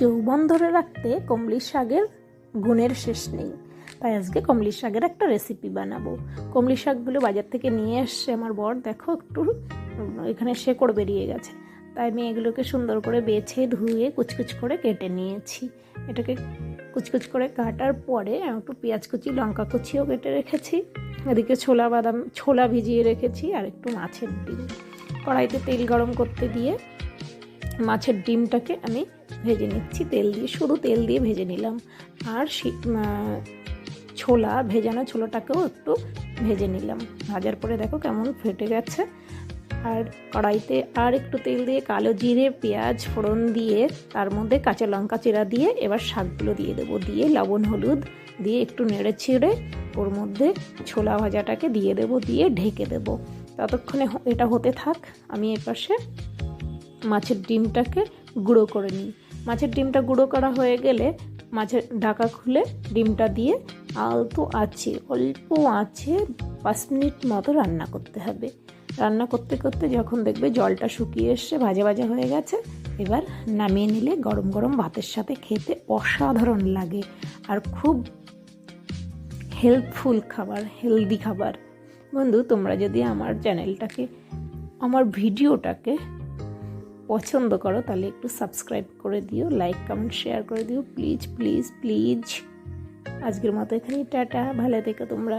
যৌবন ধরে রাখতে কমলির শাকের গুণের শেষ নেই। তাই আজকে কমলির শাকের একটা রেসিপি বানাবো। কমলির শাকগুলো বাজার থেকে নিয়ে এসছে আমার বর। দেখো একটু, এখানে শেকড় বেরিয়ে গেছে। তাই আমি এগুলোকে সুন্দর করে বেছে ধুয়ে কুচকুচ করে কেটে নিয়েছি। এটাকে কুচকুচ করে কাটার পরে একটু পেঁয়াজ কুচি, লঙ্কা কুচিও কেটে রেখেছি। এদিকে ছোলা বাদাম, ছোলা ভিজিয়ে রেখেছি আর একটু মাছের ডিম। কড়াইতে তেল গরম করতে দিয়ে মাছের ডিমটাকে আমি ভেজে নিচ্ছি, তেল দিয়ে, শুধু তেল দিয়ে ভেজে নিলাম। আর ছোলা, ভেজানো ছোলাটাকেও একটু ভেজে নিলাম। ভাজার পরে দেখো কেমন ফেটে গেছে। আর কড়াইতে আর একটু তেল দিয়ে কালো জিরে, পেঁয়াজ ফোড়ন দিয়ে, তার মধ্যে কাঁচা লঙ্কা চিরা দিয়ে এবার শাকগুলো দিয়ে দেবো। দিয়ে লবণ, হলুদ দিয়ে একটু নেড়ে ছিঁড়ে ওর মধ্যে ছোলা ভাজাটাকে দিয়ে দেবো, দিয়ে ঢেকে দেবো। ততক্ষণে এটা হতে থাক। আমি এপাশে মাছের ডিমটাকে গুঁড়ো করে নিই। মাছের ডিমটা গুঁড়ো করা হয়ে গেলে মাছের ঢাকা খুলে ডিমটা দিয়ে আলতো আছে অল্প আছে পাঁচ মিনিট মতো রান্না করতে হবে। রান্না করতে করতে যখন দেখবে জলটা শুকিয়ে এসছে, ভাজা ভাজা হয়ে গেছে, এবার নামিয়ে নিলে গরম গরম ভাতের সাথে খেতে অসাধারণ লাগে আর খুব হেল্পফুল খাবার হেলদি খাবার। বন্ধু, তোমরা যদি আমার চ্যানেলটাকে আমার ভিডিওটাকে পছন্দ করো, তাহলে একটু সাবস্ক্রাইব করে দিও লাইক কমেন্ট শেয়ার করে দিও। প্লিজ প্লিজ প্লিজ আজকের মতো এখানেই, টাটা। ভালো থেকো তোমরা।